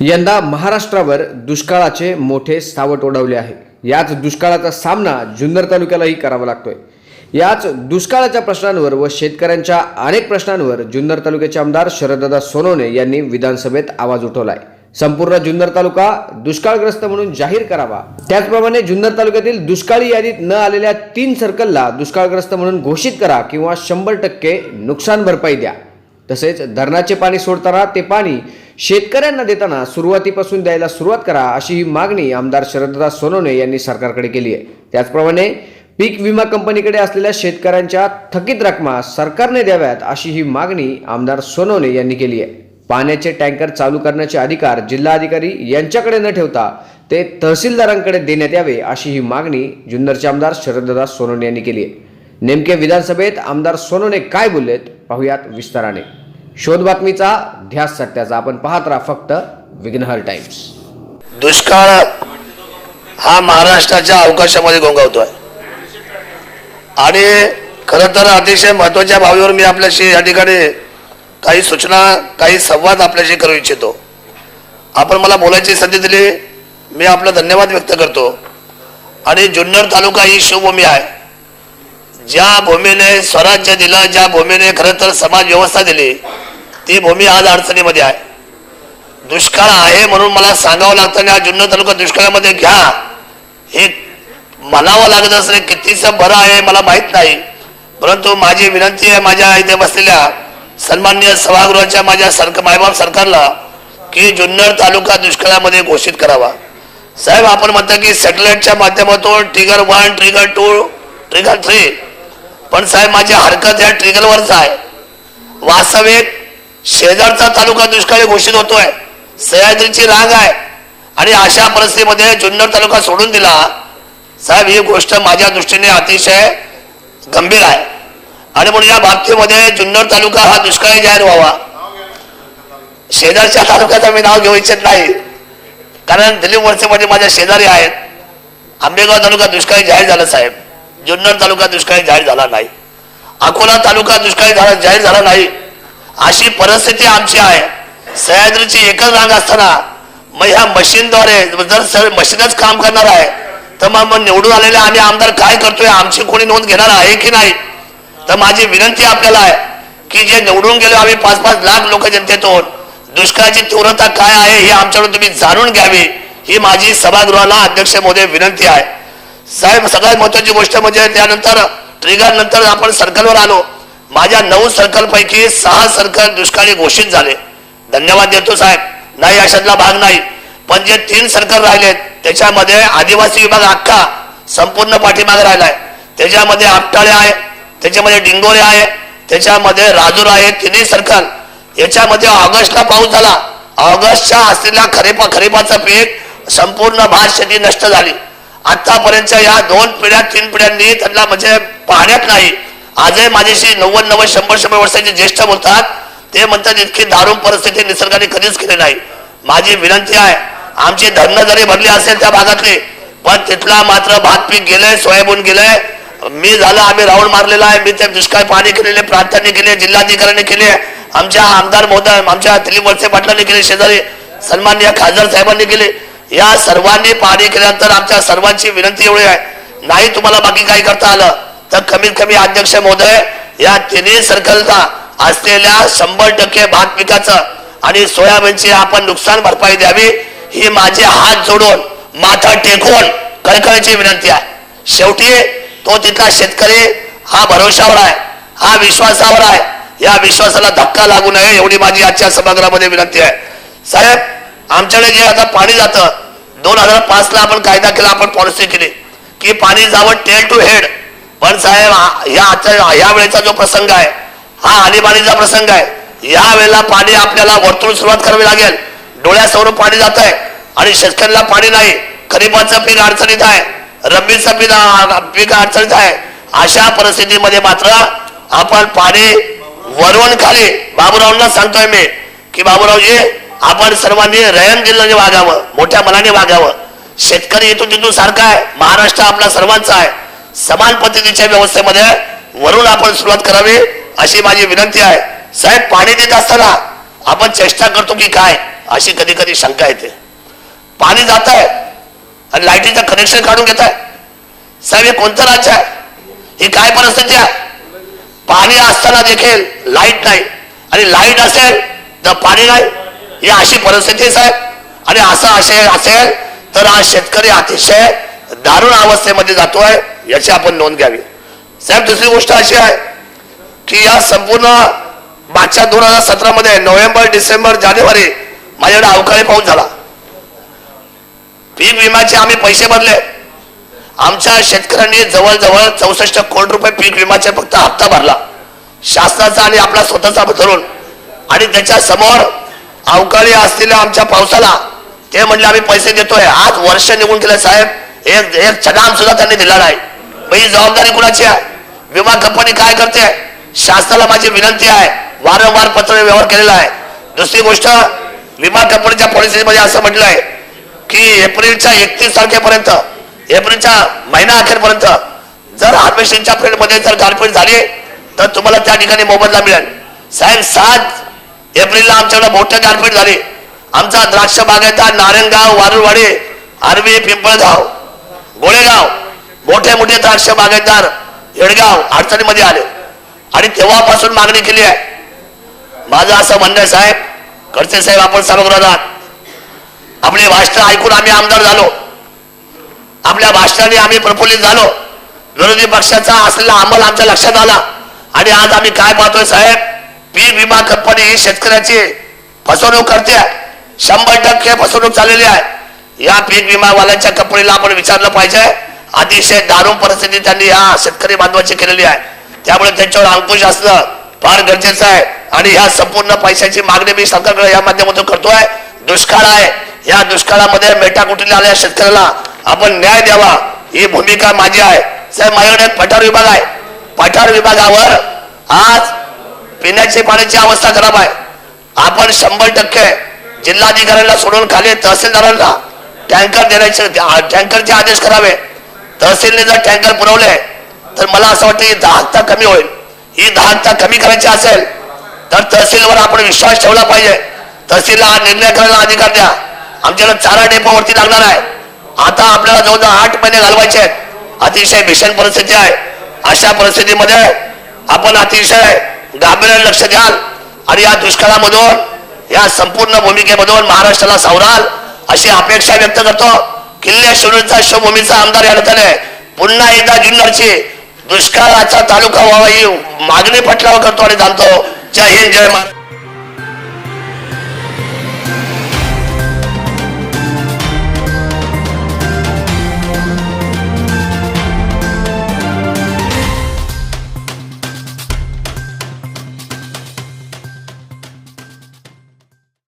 यंदा महाराष्ट्रावर दुष्काळाचे मोठे सावट ओढवले आहे. याच दुष्काळाचा सामना जुन्नर तालुक्यालाही करावा लागतोय. याच दुष्काळाच्या प्रश्नांवर व शेतकऱ्यांच्या अनेक प्रश्नांवर जुन्नर तालुक्याचे आमदार शरददादा सोनवणे यांनी विधानसभेत आवाज उठवलाय. संपूर्ण जुन्नर तालुका दुष्काळग्रस्त म्हणून जाहीर करावा. त्याचप्रमाणे जुन्नर तालुक्यातील दुष्काळी यादीत न आलेल्या तीन सर्कलला दुष्काळग्रस्त म्हणून घोषित करा किंवा शंभर टक्के नुकसान भरपाई द्या. तसेच धरणाचे पाणी सोडताना ते पाणी शेतकऱ्यांना देताना सुरुवातीपासून द्यायला सुरुवात करा अशी ही मागणी आमदार शरददास सोनवणे यांनी सरकारकडे केली आहे. त्याचप्रमाणे पीक विमा कंपनीकडे असलेल्या शेतकऱ्यांच्या थकीत रकमा सरकारने द्याव्यात अशी ही मागणी आमदार सोनवणे यांनी केली आहे. पाण्याचे टँकर चालू करण्याचे अधिकार जिल्हाधिकारी यांच्याकडे न ठेवता ते तहसीलदारांकडे देण्यात यावे अशी ही मागणी जुन्नरचे आमदार शरददास सोनवणे यांनी केली आहे. नेमके विधानसभेत आमदार सोनवणे काय बोललेत पाहूयात विस्ताराने. शोध बातमीचा ध्यास सत्याचा आपण पाहत राहा फक्त विघ्नहर टाइम्स. दुष्काळ हा महाराष्ट्राच्या अवकाशामध्ये गोंगावतोय. आणि खरं तर अतिशय महत्त्वाच्या बाबीवर मी आपल्याशी या ठिकाणी काही सूचना काही संवाद आपल्याशी करू इच्छितो. आपण मला बोलायची संधी दिली मी आपला धन्यवाद व्यक्त करतो. आणि जुन्नर तालुका ही शिवभूमी आहे. ज्या भूमीने स्वराज्य दिलं ज्या भूमीने खरं तर समाज व्यवस्था दिली ती भूमी आज अडचणीमध्ये आहे. दुष्काळ आहे म्हणून मला सांगावं लागतं आणि हा जुन्नर तालुका दुष्काळामध्ये घ्या. हे म्हणावं लागत असं कितीचं बरं आहे मला माहीत नाही. परंतु माझी विनंती आहे माझ्या इथे बसलेल्या सन्मान्य सभागृहाच्या माझ्या सरकार मायबाप सरकारला की जुन्नर तालुका दुष्काळामध्ये घोषित करावा. साहेब आपण म्हणता की सॅटेलाइटच्या माध्यमातून trigger one trigger two trigger three पण साहेब माझी हरकत या ट्रिगरवरच आहे. वास्तविक शेजारचा तालुका दुष्काळी घोषित होतोय. सह्याद्रीची रांग आहे. आणि अशा परिस्थितीमध्ये जुन्नर तालुका सोडून दिला साहेब ही गोष्ट माझ्या दृष्टीने अतिशय गंभीर आहे. आणि म्हणून या बाबतीमध्ये जुन्नर तालुका हा दुष्काळी जाहीर व्हावा. शेजारच्या तालुक्याचं मी नाव घेऊ इच्छित नाही. कारण दिलीप वर्षेमध्ये माझ्या शेजारी आहेत. आंबेगाव तालुका दुष्काळी जाहीर झाला साहेब. जुन्नर तालुका दुष्काळी जाहीर झाला नाही. अकोला तालुका दुष्काळी झाला जाहीर झाला नाही. अशी परिस्थिती आमची आहे. सह्याद्रीची एकच रांग असताना मग ह्या मशीनद्वारे जर सर मशीनच काम करणार आहे तर मग मग निवडून आलेले आम्ही आमदार काय करतोय आमची कोणी नोंद घेणार आहे की नाही? तर माझी विनंती आपल्याला आहे की जे निवडून गेलो आम्ही पाच पाच लाख लोक जनतेतून दुष्काळाची तीव्रता काय आहे हे आमच्याकडून तुम्ही जाणून घ्यावी. ही माझी सभागृहाला अध्यक्ष मोदी विनंती आहे. साहेब सगळ्यात महत्वाची गोष्ट म्हणजे त्यानंतर ट्रिगर नंतर आपण सर्कलवर आलो. माझ्या नऊ सर्कल पैकी सहा सर्कल दुष्काळी घोषित झाले. धन्यवाद देतो साहेब. नाही अशातला भाग नाही. पण जे तीन सर्कल राहिलेत त्याच्यामध्ये आदिवासी विभाग अख्खा संपूर्ण पाठीमागे राहिलाय. त्याच्यामध्ये आपटाळे आहे त्याच्यामध्ये डिंगोरे आहे त्याच्यामध्ये राजूर आहे तिन्ही सर्कल याच्यामध्ये ऑगस्टला पाऊस झाला. ऑगस्टच्या असलेल्या खरीपा खरीपाचं पीक संपूर्ण भात शेती नष्ट झाली. आतापर्यंतच्या या दोन पिढ्या तीन पिढ्यांनी त्यांना म्हणजे पाहण्यात नाही. आजही माझ्याशी नव्वद नव्वद शंभर शंभर वर्षाचे ज्येष्ठ बोलतात. ते म्हणतात इतकी दारुण परिस्थिती निसर्गाने कधीच केली नाही. माझी विनंती आहे आमची धरणं जरी भरली असेल त्या भागातली पण तिथला मात्र भात पीक गेलंय सोयाबीन गेलंय मी झालं आम्ही राऊंड मारलेला आहे. मी ते दुष्काळ पाणी केलेले प्रांतांनी केले जिल्हाधिकाऱ्यांनी केले. आमच्या आमदार महोदय आमच्या दिलीप वळसे पाटलांनी केले शेजारी सन्मान्य खासदार साहेबांनी केले. या सर्वांनी पाणी केल्यानंतर आमच्या सर्वांची विनंती एवढी आहे नाही तुम्हाला बाकी काही करता आलं तर कमीत कमी अध्यक्ष महोदय या तिन्ही सर्कलचा असलेल्या शंभर टक्के भात पिकाचं आणि सोयाबीनची आपण नुकसान भरपाई द्यावी ही माझे हात जोडून माथा टेकून कळकळीची विनंती आहे. शेवटी तो तिथला शेतकरी हा भरोशावर आहे हा विश्वासावर आहे या विश्वासाला धक्का लागू नये एवढी माझी आजच्या सभागृहामध्ये विनंती आहे. साहेब आमच्याकडे जे आता पाणी जातं दोन हजार पाच ला आपण कायदा केला आपण पॉलिसी केली. की पाणी जावं टेल टू हेड पण साहेब या आजच्या या वेळेचा जो प्रसंग आहे हा आणीबाणीचा प्रसंग आहे. या वेळेला पाणी आपल्याला वरतून सुरुवात करावी लागेल. डोळ्यासमोरून पाणी जात आहे आणि शेतकऱ्याला पाणी नाही. खरीपाचं पीक अडचणीत आहे. रब्बी पीक पीक अडचणीत आहे अशा परिस्थितीमध्ये मात्र आपण पाणी वरवण खाली बाबूरावांना सांगतोय मी की बाबूरावजी आपण सर्वांनी रयन दिल्याने वागावं मोठ्या मनाने वागावं. शेतकरी इथून तिथून सारखा आहे महाराष्ट्र आपला सर्वांचा आहे. समान पद्धतीच्या व्यवस्थेमध्ये वरून आपण सुरुवात करावी अशी माझी विनंती आहे. साहेब पाणी देत असताना आपण चेष्टा करतो की काय अशी कधी कधी शंका येते. पाणी जात आहे आणि लाईटीचं कनेक्शन काढून घेत आहे साहेब हे कोणतं राज्य आहे? ही काय परिस्थिती आहे? पाणी असताना देखील लाइट नाही. आणि लाइट असेल तर पाणी नाही. ही अशी परिस्थिती साहेब. आणि असं असे असेल तर आज शेतकरी अतिशय दारुण अवस्थेमध्ये जातोय याची आपण नोंद घ्यावी. साहेब दुसरी गोष्ट अशी आहे की या संपूर्ण मागच्या दोन हजार सतरामध्ये नोव्हेंबर डिसेंबर जानेवारी माझ्याकडे अवकाळी पाऊस झाला. पीक विम्याचे आम्ही पैसे भरले. आमच्या शेतकऱ्यांनी जवळजवळ चौसष्ट कोटी रुपये पीक विम्याचे फक्त हप्ता भरला. शासनाचा आणि आपला स्वतःचा धरून. आणि त्याच्यासमोर अवकाळी असलेल्या आमच्या पावसाला ते म्हणले आम्ही पैसे देतोय. आज वर्ष निघून गेले साहेब. एक एक छडाम सुद्धा त्यांनी दिला नाही. मग ही जबाबदारी कुणाची आहे? विमा कंपनी काय करते? शासनाला माझी विनंती आहे. वारंवार पत्र व्यवहार केलेला आहे. दुसरी गोष्ट विमा कंपनीच्या पॉलिसीमध्ये असं म्हटलं आहे की एप्रिलच्या एकतीस तारखेपर्यंत एप्रिलच्या महिना अखेरपर्यंत जर हार्वेस्टिंगच्या पिरियडमध्ये जर गारपीट झाली तर तुम्हाला त्या ठिकाणी मोबदला मिळेल. साहेब सात एप्रिलला आमच्याकडे मोठं गारपीट झाली. आमचा द्राक्ष बागायतदार नारायणगाव वारुळवाडी आर्वी पिंपळगाव गोळेगाव. मोठे मोठे द्राक्ष बागायतदार येडगाव अडचणीमध्ये आले. आणि तेव्हापासून मागणी केली आहे. माझं असं म्हणणं साहेब खडसे साहेब आपण सभागृहात आपले भाषण ऐकून आम्ही आमदार झालो. आपल्या भाषणाने आम्ही प्रफुल्लित झालो. विरोधी पक्षाचा असलेला अंमल आमच्या लक्षात आला. आणि आज आम्ही काय पाहतोय साहेब? पीक विमा कंपनी ही शेतकऱ्याची फसवणूक करते. शंभर टक्के फसवणूक चाललेली आहे. या पीक विमावाल्यांच्या कंपनीला आपण विचारलं पाहिजे. अतिशय दारुण परिस्थिती त्यांनी या शेतकरी बांधवाची केलेली आहे. त्यामुळे त्यांच्यावर अंकुश असणं फार गरजेचं आहे. आणि ह्या संपूर्ण पैशाची मागणी मी सरकारकडे या माध्यमातून करतोय. दुष्काळ आहे. या दुष्काळामध्ये मेटाकुटीला आल्या शेतकऱ्याला? आपण न्याय द्यावा. ही भूमिका माझी आहे. साहेब माझ्याकडे एक पठार विभाग आहे. पठार विभागावर आज पिण्याची पाण्याची अवस्था खराब आहे. आपण शंभर टक्के जिल्हाधिकाऱ्यांना सोडून खाली तहसीलदारांना टँकर देण्याचे टँकरचे आदेश करावे. तहसीलने जर टँकर पुरवले तर मला असं वाटतं ही दाहकता कमी होईल. ही दाहकता कमी करायची असेल तर तहसीलवर आपण विश्वास ठेवला पाहिजे. तहसीलला हा निर्णय करायला अधिकार द्या. आमच्याकडे चारा डेपोवरती लागणार आहे. आता आपल्याला जवळजवळ आठ महिने घालवायचे आहेत. अतिशय भीषण परिस्थिती आहे. अशा परिस्थितीमध्ये आपण अतिशय गांभीर्याने लक्ष द्याल आणि या दुष्काळामधून या संपूर्ण भूमिकेमधून महाराष्ट्राला सावराल अशी अपेक्षा व्यक्त करतो. किल्ले शिरूरचा शिवभूमीचा आमदार या नात्याने पुन्हा एकदा जुन्नरची दुष्काळाचा तालुका व्हावा ही मागणी पटलावर करतो आणि जाणतो. जय हिंद जय महाराज